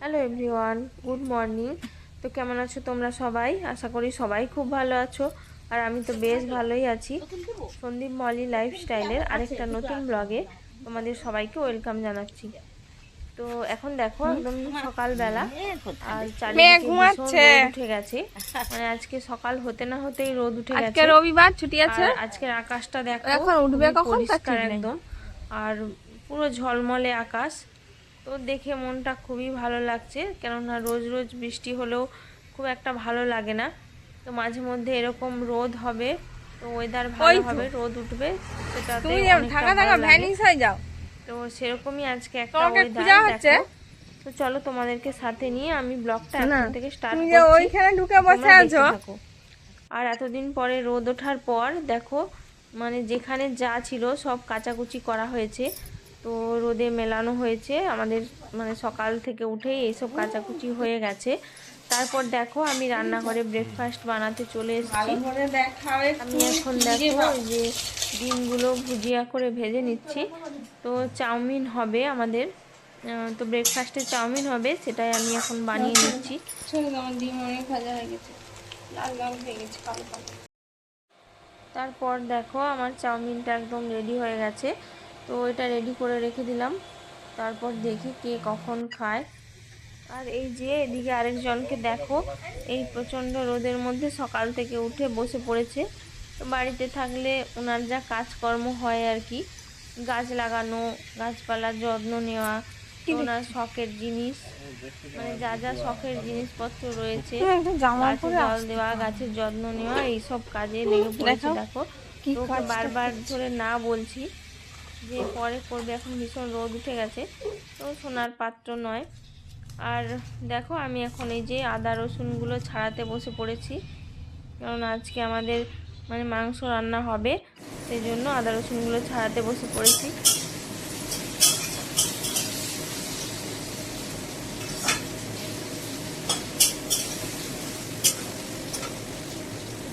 Hello everyone good morning তো কেমন আছো তোমরা সবাই? আশা করি সবাই খুব ভালো আছো। আর আমি তো বেশ ভালোই আছি। সন্দীপ মলি লাইফস্টাইলের আরেকটা নতুন ব্লগে তোমাদের সবাইকে ওয়েলকাম জানাচ্ছি। তো এখন দেখো একদম সকালবেলা আর চারিদিকে রোদ উঠে গেছে। মানে আজকে সকাল হতে না হতেই রোদ উঠে আজকে গেছে রবিবার ছুটি আছে? আর আজকের আকাশটা দেখো এখন উঠবে কখন? একদম। আর পুরো ঝলমলে আকাশ। তো দেখে মনটা খুবই ভালো লাগছে। কেননা রোজ রোজ বৃষ্টি হলেও খুব একটা ভালো লাগে না। তো মাঝে মধ্যে এরকম রোদ হবে তো ওয়েদার ভালো। হবে রোদ উঠবে সেটাতে। ভ্যানিস হয়ে যাও। তো সেরকমই আজকে একটা ওয়েদার হচ্ছে? তো চলো তোমাদেরকে সাথে নিয়ে আমি ব্লগটা এখন থেকে স্টার্ট করছি। ওইখানে ঢুকে বসে আছো। আর এতদিন পরে রোদ ওঠার পর দেখো মানে যেখানে যা ছিল সব কাচাকুচি করা হয়েছে। তো রোদে মেলানো হয়েছে। আমাদের মানে সকাল থেকে উঠেই এইসব কাচাকুচি হয়ে গেছে। তারপর দেখো আমি রান্নাঘরে ব্রেকফাস্ট বানাতে চলে এসেছি। আমি এখন দেখো যে ডিমগুলো ভুজিয়া করে ভেজে নিচ্ছি। তো চাউমিন হবে আমাদের। তো ব্রেকফাস্টে চাউমিন হবে সেটাই আমি এখন বানিয়ে নিচ্ছি। ডিম অনেক ভাজা হয়ে গেছে। লাল লাল হয়ে গেছে কালো কালো। তারপর দেখো আমার চাউমিনটা একদম রেডি হয়ে গেছে। তো এটা রেডি করে রেখে দিলাম। তারপর দেখি কে কখন খায়। আর এই যে এদিকে আরেকজনকে দেখো এই প্রচণ্ড রোদের মধ্যে সকাল থেকে উঠে বসে পড়েছে। তো বাড়িতে থাকলে ওনার যা কাজকর্ম হয় আর কি গাছ লাগানো গাছপালার যত্ন নেওয়া ওনার শখের জিনিস মানে যা যা শখের জিনিসপত্র রয়েছে গাছে জল দেওয়া গাছের যত্ন নেওয়া এইসব কাজে লেগে পড়েছে দেখো। বারবার ধরে না বলছি যে পরে করবে এখন ভীষণ রোদ উঠে গেছে। তো সোনার পাত্র নয়। আর দেখো, আমি এখন এই যে আদা রসুনগুলো ছাড়াতে বসে পড়েছি। কারণ আজকে আমাদের মানে মাংস রান্না হবে সেই জন্য আদা রসুনগুলো ছাড়াতে বসে পড়েছি।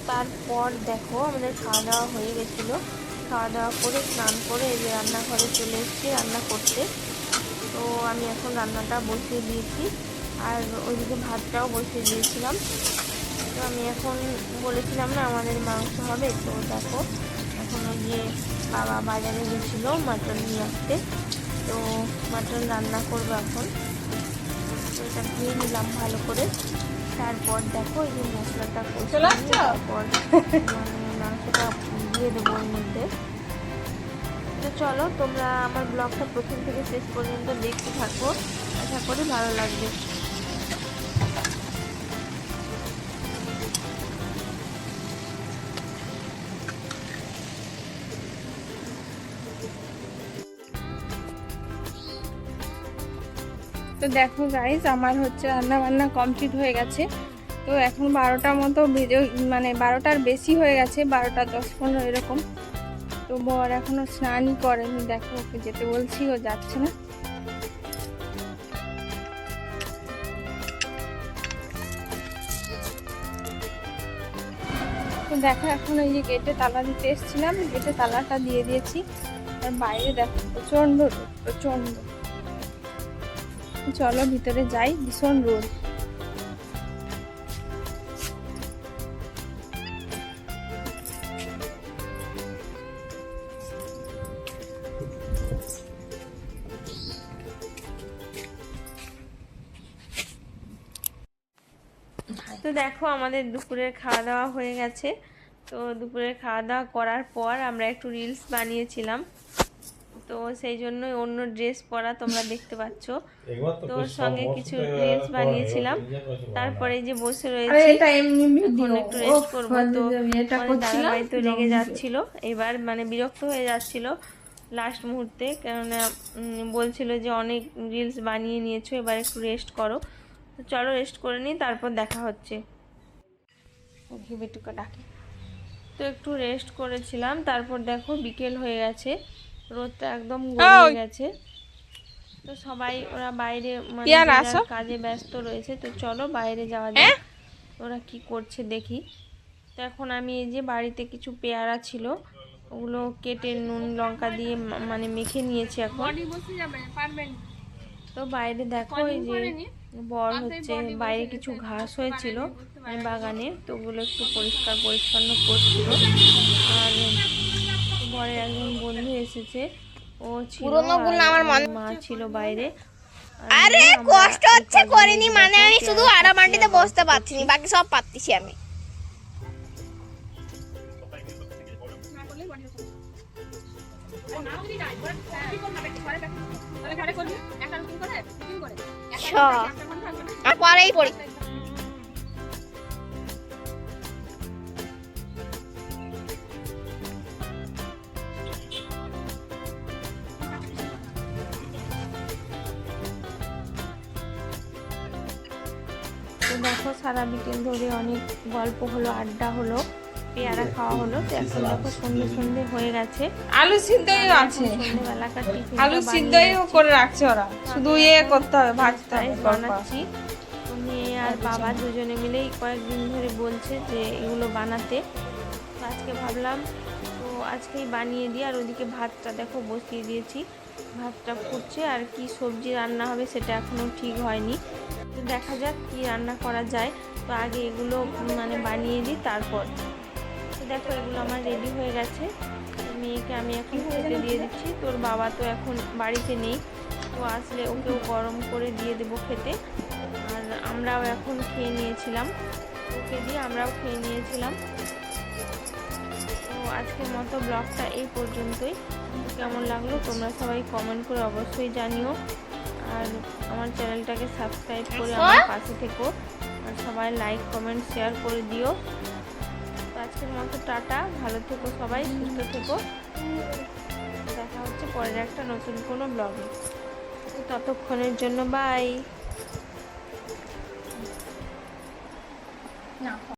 তারপর দেখো, আমাদের খাওয়া দাওয়া হয়ে গেছিল। খাওয়া দাওয়া করে স্নান করে এই যে রান্নাঘরে চলে এসেছি রান্না করতে। তো আমি এখন রান্নাটা বসিয়ে দিয়েছি আর ওইদিকে ভাতটাও বসিয়ে দিয়েছিলাম। তো আমি এখন বলেছিলাম না আমাদের মাংস হবে তো দেখো এখন ওই যে বাবা বাজারে গেছিল মাটন নিয়ে আসতে। তো মাটন রান্না করব এখন। তো এটা ধুয়ে নিলাম ভালো করে। তারপর দেখো এই যে মশলাটা আসছো? তারপর মানে দিয়ে দেবো ওর মধ্যে। তো চলো, তোমরা আমার ব্লগটা প্রথম থেকে শেষ পর্যন্ত দেখতে থাকো। আশা করি ভালো লাগবে। তো দেখো গাইজ আমার হচ্ছে রান্না বান্না কমপ্লিট হয়ে গেছে। তো এখন বারোটার মতো বেজে মানে বারোটার বেশি হয়ে গেছে বারোটা দশ পনেরো এরকম। তো বর এখনও স্নানই করেনি দেখো ওকে যেতে বলছি ও যাচ্ছে না। তো দেখো এখন ওই যে গেটে তালা দিতে এসেছিলাম গেটে তালাটা দিয়ে দিয়েছি। আর বাইরে দেখো প্রচণ্ড রোদ, প্রচণ্ড। চলো ভিতরে যাই ভীষণ রোদ। তো দেখো আমাদের দুপুরের খাওয়া দাওয়া হয়ে গেছে। তো দুপুরের খাওয়া দাওয়া করার পর আমরা একটু রিলস বানিয়েছিলাম। তো সেই জন্যই অন্য ড্রেস পরা তোমরা দেখতে পাচ্ছ। তো সঙ্গে কিছু রিলস বানিয়েছিলাম। তারপরে যে বসে রয়েছি এখন একটু রেস্ট করব। তো মানে দাদাভাই তো রেগে যাচ্ছিল। এবার মানে বিরক্ত হয়ে যাচ্ছিল লাস্ট মুহূর্তে। কেননা উম, বলছিল যে অনেক রিলস বানিয়ে নিয়েছো এবার একটু রেস্ট করো। তো চলো রেস্ট করে নিই তারপর দেখা হচ্ছে। ঘিবেটুকে ডাকে। তো একটু রেস্ট করেছিলাম তারপর দেখো বিকেল হয়ে গেছে রোদটা একদম গড়িয়ে গেছে। তো সবাই ওরা বাইরে মানে। কাজে ব্যস্ত রয়েছে তো চলো বাইরে যাওয়া যাক ওরা কি করছে দেখি। তো এখন আমি এই যে বাড়িতে কিছু পেয়ারা ছিল ওগুলো কেটে নুন লঙ্কা দিয়ে মানে মেখে নিয়েছি এখন। বসে যাবে পারবেন? তো বাইরে দেখো এই যে বর হচ্ছে বাইরে কিছু ঘাস হয়েছিল বাগানে। তো ওগুলো একটু পরিষ্কার পরিচ্ছন্ন করছিল। আর বরের একজন বন্ধু এসেছে। ও ছিল আমার মনে- মা ছিল বাইরে। আর কষ্ট হচ্ছে করিনি মানে আমি শুধু করছি, বসতে পারছি না বাকি সব পারতেছি আমি। ছ। আর পরেই পড়ি। দেখো সারা বিকেল ধরে অনেক গল্প হলো আড্ডা হলো। পেয়ারা খাওয়া হলো। তো এখন দেখো সন্ধে সন্ধে হয়ে গেছে। আলু সিদ্ধইও আছে। সন্ধ্যেবেলাকার টিফিন আলু সিদ্ধইও করে রাখছে ওরা। শুধু ইয়ে করতে হবে ভাজতে হবে বানাচ্ছি। মেয়ে আর বাবা দুজনে মিলেই কয়েকদিন ধরে বলছে যে এগুলো বানাতে। আজকে ভাবলাম তো আজকেই বানিয়ে দিই। আর ওদিকে ভাতটা দেখো বসিয়ে দিয়েছি। ভাতটা ফুটছে আর কি সবজি রান্না হবে সেটা এখনও ঠিক হয়নি। তো দেখা যাক কি রান্না করা যায়। তো আগে এগুলো মানে বানিয়ে দিই তারপর দেখো এগুলো আমার রেডি হয়ে গেছে। মেয়েকে আমি এখন খেতে দিয়ে দিচ্ছি। তোর বাবা তো এখন বাড়িতে নেই। তো আসলে ওকেও গরম করে দিয়ে দেবো খেতে। আর আমরাও এখন খেয়ে নিয়েছিলাম। ওকে দিয়ে আমরাও খেয়ে নিয়েছিলাম। তো আজকের মতো ব্লগটা এই পর্যন্তই। কেমন লাগল তোমরা সবাই কমেন্ট করে অবশ্যই জানিও। আর আমার চ্যানেলটাকে সাবস্ক্রাইব করে আমার পাশে থেকো। আর সবাই লাইক কমেন্ট শেয়ার করে দিও। আজকের মতো টাটা, ভালো থেকো সবাই, সুস্থ থেকো। দেখা হচ্ছে পরের একটা নতুন কোনো ব্লগে ততক্ষণের জন্য বাই